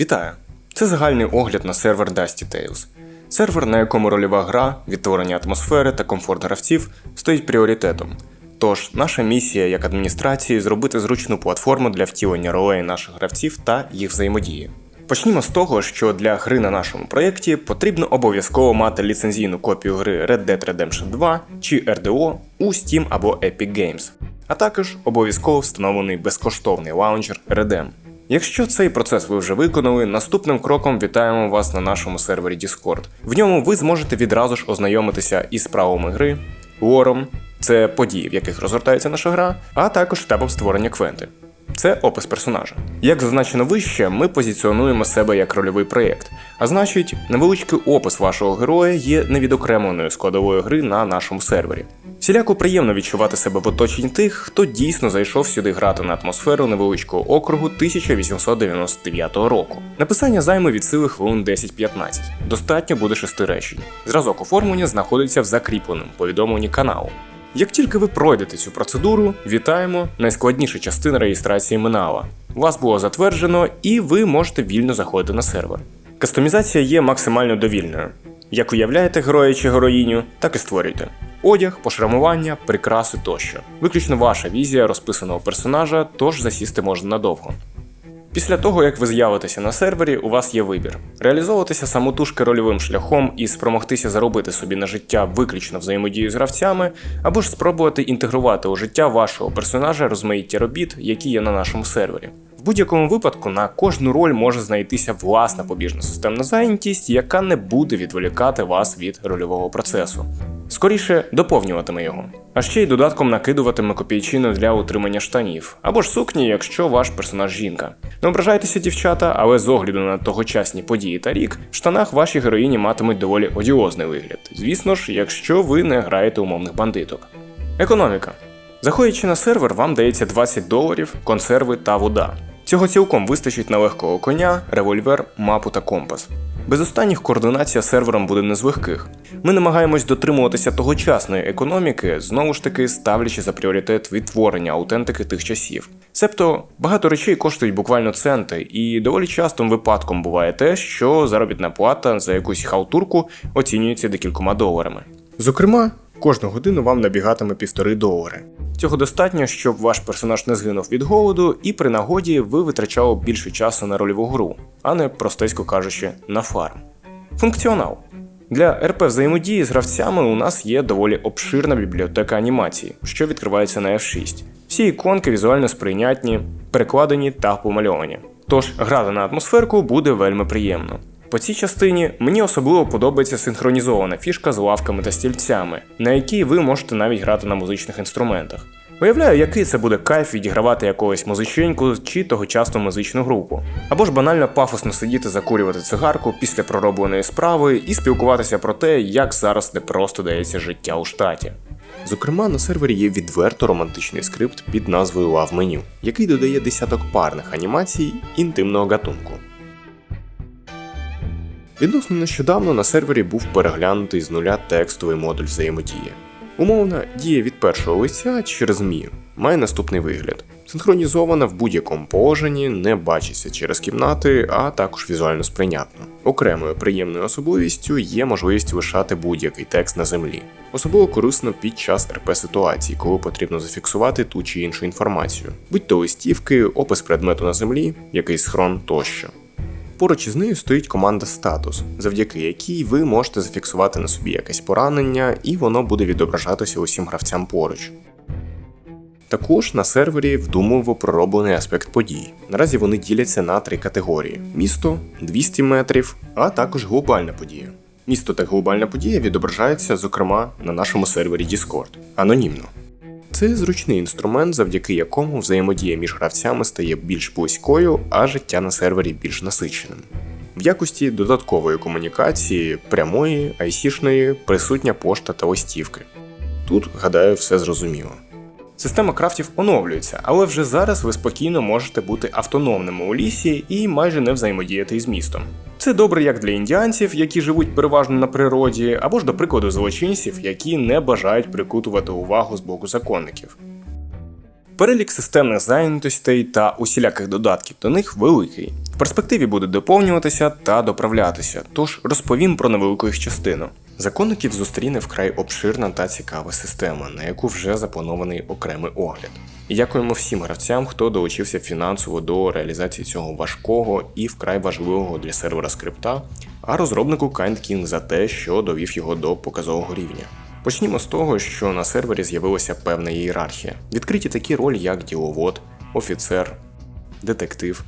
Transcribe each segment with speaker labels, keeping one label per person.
Speaker 1: Вітаю! Це загальний огляд на сервер Dusty Tales. Сервер, на якому рольова гра, відтворення атмосфери та комфорт гравців стоїть пріоритетом. Тож, наша місія як адміністрації зробити зручну платформу для втілення ролей наших гравців та їх взаємодії. Почнімо з того, що для гри на нашому проєкті потрібно обов'язково мати ліцензійну копію гри Red Dead Redemption 2 чи RDO у Steam або Epic Games, а також обов'язково встановлений безкоштовний лаунчер Redem. Якщо цей процес ви вже виконали, наступним кроком вітаємо вас на нашому сервері Discord. В ньому ви зможете відразу ж ознайомитися із правилами гри, лором, це події, в яких розгортається наша гра, а також етапом створення квенти. Це опис персонажа. Як зазначено вище, ми позиціонуємо себе як рольовий проєкт, а значить, невеличкий опис вашого героя є невідокремленою складовою гри на нашому сервері. Всіляко приємно відчувати себе в оточенні тих, хто дійсно зайшов сюди грати на атмосферу невеличкого округу 1899 року. Написання займе від сили хвилин 10-15. Достатньо буде шести речень. Зразок оформлення знаходиться в закріпленому повідомленні каналу. Як тільки ви пройдете цю процедуру, вітаємо, найскладніша частина реєстрації минала. Вас було затверджено, і ви можете вільно заходити на сервер. Кастомізація є максимально довільною. Як уявляєте героя чи героїню, так і створюйте. Одяг, пошрамування, прикраси тощо. Виключно ваша візія розписаного персонажа, тож засісти можна надовго. Після того, як ви з'явитеся на сервері, у вас є вибір: реалізовуватися самотужки рольовим шляхом і спромогтися заробити собі на життя виключно взаємодію з гравцями, або ж спробувати інтегрувати у життя вашого персонажа розмаїття робіт, які є на нашому сервері. В будь-якому випадку на кожну роль може знайтися власна побіжна системна зайнятість, яка не буде відволікати вас від рольового процесу. Скоріше доповнюватиме його, а ще й додатком накидуватиме копійчину для утримання штанів, або ж сукні, якщо ваш персонаж жінка. Не ображайтеся, дівчата, але з огляду на тогочасні події та рік, в штанах ваші героїні матимуть доволі одіозний вигляд. Звісно ж, якщо ви не граєте умовних бандиток. Економіка. Заходячи на сервер, вам дається 20 доларів, консерви та вода. Цього цілком вистачить на легкого коня, револьвер, мапу та компас. Без останніх координація сервером буде не з легких. Ми намагаємось дотримуватися тогочасної економіки, знову ж таки ставлячи за пріоритет відтворення аутентики тих часів. Себто багато речей коштують буквально центи, і доволі частим випадком буває те, що заробітна плата за якусь халтурку оцінюється декількома доларами. Зокрема, кожну годину вам набігатиме півтори долари. Цього достатньо, щоб ваш персонаж не згинув від голоду, і при нагоді ви витрачали більше часу на рольову гру, а не простесько кажучи, на фарм. Функціонал. Для РП взаємодії з гравцями у нас є доволі обширна бібліотека анімації, що відкривається на F6. Всі іконки візуально сприйнятні, перекладені та помальовані. Тож грати на атмосферку буде вельми приємно. По цій частині мені особливо подобається синхронізована фішка з лавками та стільцями, на якій ви можете навіть грати на музичних інструментах. Уявляю, який це буде кайф відігравати якогось музиченьку чи тогочасну музичну групу. Або ж банально пафосно сидіти закурювати цигарку після проробленої справи і спілкуватися про те, як зараз не просто дається життя у штаті. Зокрема, на сервері є відверто романтичний скрипт під назвою Love Menu, який додає десяток парних анімацій інтимного гатунку. Відносно нещодавно на сервері був переглянутий з нуля текстовий модуль взаємодії. Умовна дія від першого лиця через Мію має наступний вигляд: синхронізована в будь-якому положенні, не бачиться через кімнати, а також візуально сприйнятно. Окремою приємною особливістю є можливість лишати будь-який текст на землі. Особливо корисно під час РП ситуації, коли потрібно зафіксувати ту чи іншу інформацію, будь то листівки, опис предмету на землі, якийсь схрон тощо. Поруч із нею стоїть команда статус, завдяки якій ви можете зафіксувати на собі якесь поранення, і воно буде відображатися усім гравцям поруч. Також на сервері вдумливо пророблений аспект подій. Наразі вони діляться на три категорії: місто 200 метрів, а також глобальна подія. Місто та глобальна подія відображаються, зокрема, на нашому сервері Discord анонімно. Це зручний інструмент, завдяки якому взаємодія між гравцями стає більш близькою, а життя на сервері більш насиченим. В якості додаткової комунікації, прямої, айсішної, присутня пошта та листівки. Тут, гадаю, все зрозуміло. Система крафтів оновлюється, але вже зараз ви спокійно можете бути автономними у лісі і майже не взаємодіяти із містом. Це добре як для індіанців, які живуть переважно на природі, або ж, до прикладу, злочинців, які не бажають прикутувати увагу з боку законників. Перелік системних зайнятостей та усіляких додатків до них великий. В перспективі буде доповнюватися та доправлятися, тож розповім про невелику їх частину. Законників зустріне вкрай обширна та цікава система, на яку вже запланований окремий огляд. І дякуємо всім гравцям, хто долучився фінансово до реалізації цього важкого і вкрай важливого для сервера скрипта, а розробнику Kind King за те, що довів його до показового рівня. Почнімо з того, що на сервері з'явилася певна ієрархія. Відкриті такі ролі, як діловод, офіцер, детектив,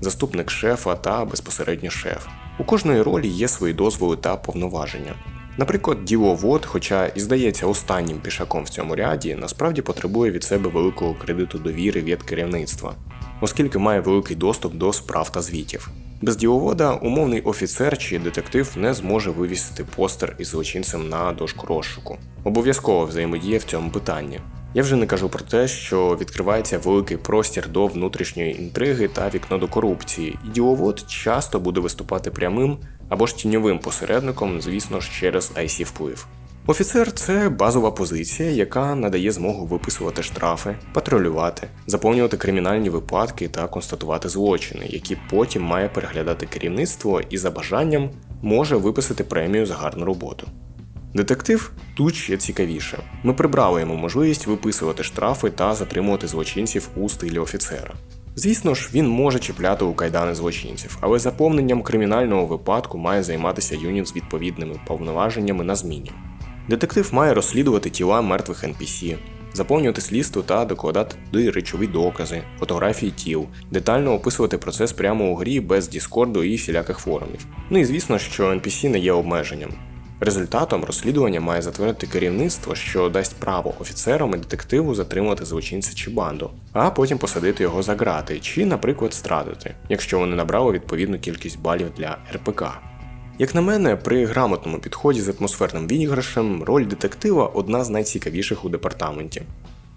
Speaker 1: заступник шефа та безпосередньо шеф. У кожної ролі є свої дозволи та повноваження. Наприклад, діловод, хоча і здається останнім пішаком в цьому ряді, насправді потребує від себе великого кредиту довіри від керівництва, оскільки має великий доступ до справ та звітів. Без діловода умовний офіцер чи детектив не зможе вивісити постер із злочинцем на дошку розшуку. Обов'язково взаємодія в цьому питанні. Я вже не кажу про те, що відкривається великий простір до внутрішньої інтриги та вікно до корупції, і діловод часто буде виступати прямим або ж тіньовим посередником, звісно ж, через IC вплив. Офіцер це базова позиція, яка надає змогу виписувати штрафи, патрулювати, заповнювати кримінальні випадки та констатувати злочини, які потім має переглядати керівництво і за бажанням може виписати премію за гарну роботу. Детектив тут ще цікавіше. Ми прибрали йому можливість виписувати штрафи та затримувати злочинців у стилі офіцера. Звісно ж, він може чіпляти у кайдани злочинців, але заповненням кримінального випадку має займатися юніт з відповідними повноваженнями на зміні. Детектив має розслідувати тіла мертвих NPC, заповнювати слідство та докладати речові докази, фотографії тіл, детально описувати процес прямо у грі без Діскорду і всіляких форумів. Ну і звісно, що NPC не є обмеженням. Результатом розслідування має затвердити керівництво, що дасть право офіцерам і детективу затримати злочинця чи банду, а потім посадити його за грати, чи, наприклад, стратити, якщо вони набрали відповідну кількість балів для РПК. Як на мене, при грамотному підході з атмосферним відіграшем роль детектива одна з найцікавіших у департаменті.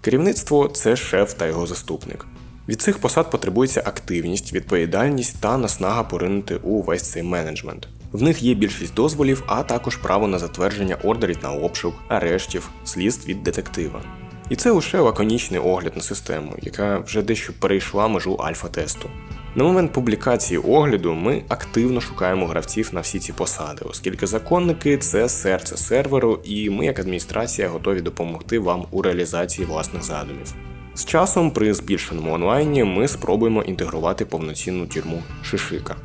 Speaker 1: Керівництво це шеф та його заступник. Від цих посад потребується активність, відповідальність та наснага поринути у весь цей менеджмент. В них є більшість дозволів, а також право на затвердження ордерів на обшук, арештів, слідств від детектива. І це лише лаконічний огляд на систему, яка вже дещо перейшла межу альфа-тесту. На момент публікації огляду ми активно шукаємо гравців на всі ці посади, оскільки законники це серце серверу, і ми, як адміністрація, готові допомогти вам у реалізації власних задумів. З часом, при збільшеному онлайні, ми спробуємо інтегрувати повноцінну тюрму Шишика.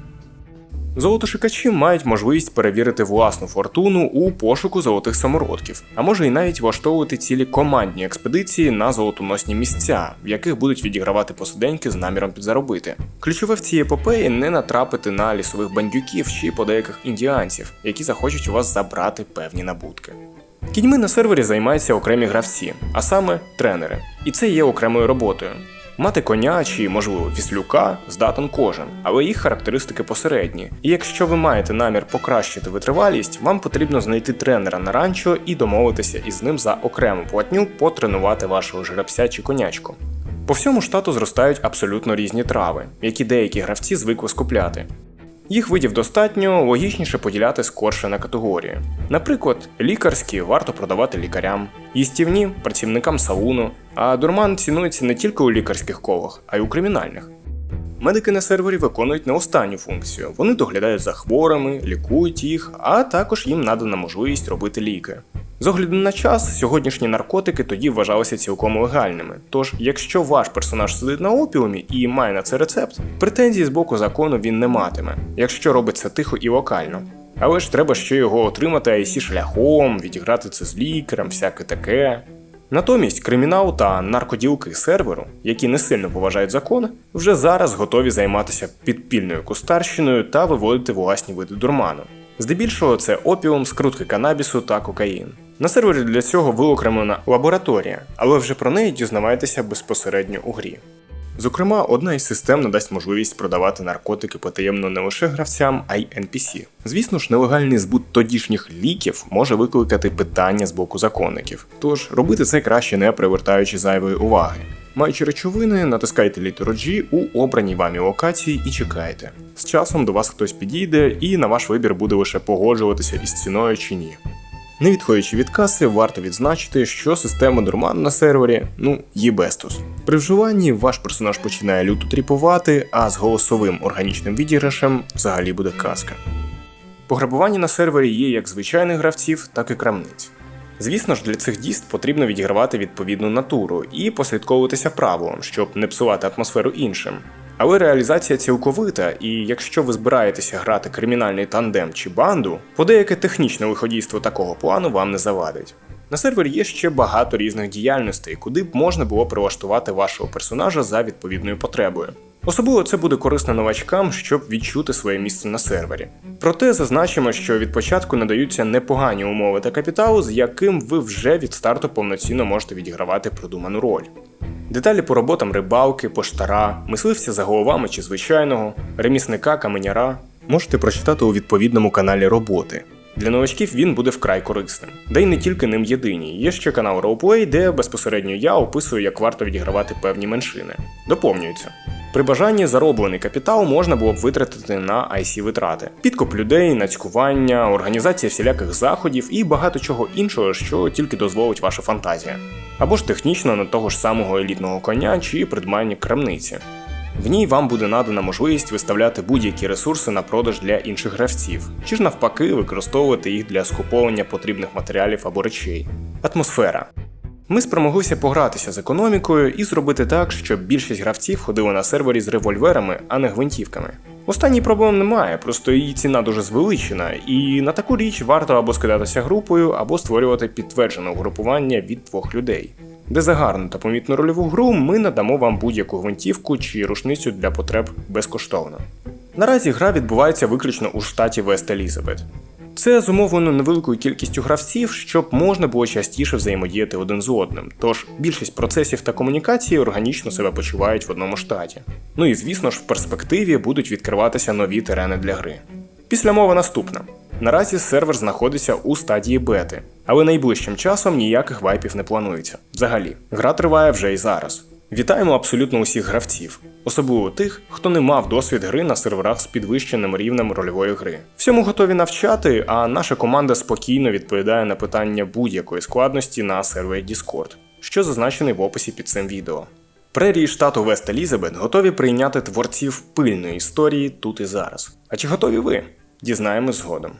Speaker 1: Золотошукачі мають можливість перевірити власну фортуну у пошуку золотих самородків, а може і навіть влаштовувати цілі командні експедиції на золотоносні місця, в яких будуть відігравати посиденьки з наміром підзаробити. Ключове в цій епопеї не натрапити на лісових бандюків чи подеяких індіанців, які захочуть у вас забрати певні набутки. Кіньми на сервері займаються окремі гравці, а саме тренери. І це є окремою роботою. Мати коня чи, можливо, віслюка здатен кожен, але їх характеристики посередні. І якщо ви маєте намір покращити витривалість, вам потрібно знайти тренера на ранчо і домовитися із ним за окрему платню потренувати вашого жеребця чи конячку. По всьому штату зростають абсолютно різні трави, які деякі гравці звикли скупляти. Їх видів достатньо, логічніше поділяти скорше на категорії. Наприклад, лікарські варто продавати лікарям, їстівні працівникам салуну, а дурман цінується не тільки у лікарських колах, а й у кримінальних. Медики на сервері виконують не останню функцію. Вони доглядають за хворими, лікують їх, а також їм надана можливість робити ліки. З огляду на час, сьогоднішні наркотики тоді вважалися цілком легальними. Тож, якщо ваш персонаж сидить на опіумі і має на це рецепт, претензій з боку закону він не матиме, якщо робиться тихо і локально. Але ж треба ще його отримати IC шляхом, відіграти це з лікарем, всяке таке. Натомість кримінал та наркоділки серверу, які не сильно поважають закон, вже зараз готові займатися підпільною кустарщиною та виводити власні види дурману. Здебільшого це опіум, скрутки канабісу та кокаїн. На сервері для цього виокремлена лабораторія, але вже про неї дізнавайтеся безпосередньо у грі. Зокрема, одна із систем надасть можливість продавати наркотики потаємно не лише гравцям, а й NPC. Звісно ж, нелегальний збут тодішніх ліків може викликати питання з боку законників, тож робити це краще не привертаючи зайвої уваги. Маючи речовини, натискайте літеру G у обраній вамі локації і чекайте. З часом до вас хтось підійде, і на ваш вибір буде лише погоджуватися із ціною чи ні. Не відходячи від каси, варто відзначити, що система дурман на сервері ну є бестус. При вживанні ваш персонаж починає люто тріпувати, а з голосовим органічним відіграшем взагалі буде казка. Пограбування на сервері є як звичайних гравців, так і крамниць. Звісно ж, для цих дійств потрібно відігравати відповідну натуру і послідковуватися правилам, щоб не псувати атмосферу іншим. Але реалізація цілковита, і якщо ви збираєтеся грати кримінальний тандем чи банду, подеяке технічне виходійство такого плану вам не завадить. На сервері є ще багато різних діяльностей, куди б можна було прилаштувати вашого персонажа за відповідною потребою. Особливо це буде корисно новачкам, щоб відчути своє місце на сервері. Проте зазначимо, що від початку надаються непогані умови та капітал, з яким ви вже від старту повноцінно можете відігравати продуману роль. Деталі по роботам рибалки, поштара, мисливця за головами чи звичайного, ремісника, каменяра можете прочитати у відповідному каналі роботи. Для новачків він буде вкрай корисним. Да й не тільки ним єдиній. Є ще канал Roleplay, де безпосередньо я описую, як варто відігравати певні меншини. Доповнюється. При бажанні зароблений капітал можна було б витратити на IC витрати, підкуп людей, нацькування, організація всіляких заходів і багато чого іншого, що тільки дозволить ваша фантазія. Або ж технічно на того ж самого елітного коня чи придбання крамниці. В ній вам буде надана можливість виставляти будь-які ресурси на продаж для інших гравців, чи ж навпаки використовувати їх для скуповування потрібних матеріалів або речей. Атмосфера. Ми спромоглися погратися з економікою і зробити так, щоб більшість гравців ходили на сервері з револьверами, а не гвинтівками. Останній проблем немає, просто її ціна дуже звеличена, і на таку річ варто або скидатися групою, або створювати підтверджене угрупування від двох людей. Де за гарну та помітну рольову гру ми надамо вам будь-яку гвинтівку чи рушницю для потреб безкоштовно. Наразі гра відбувається виключно у штаті Вест Елізабет. Це зумовлено невеликою кількістю гравців, щоб можна було частіше взаємодіяти один з одним. Тож більшість процесів та комунікації органічно себе почувають в одному штаті. Ну і звісно ж, в перспективі будуть відкриватися нові терени для гри. Після мови наступна. Наразі сервер знаходиться у стадії бети, але найближчим часом ніяких вайпів не планується. Взагалі, гра триває вже і зараз. Вітаємо абсолютно усіх гравців, особливо тих, хто не мав досвід гри на серверах з підвищеним рівнем рольової гри. Всьому готові навчати, а наша команда спокійно відповідає на питання будь-якої складності на сервері Discord, що зазначений в описі під цим відео. Прерії штату Вест Елізабет готові прийняти творців пильної історії тут і зараз. А чи готові ви? Дізнаємось згодом.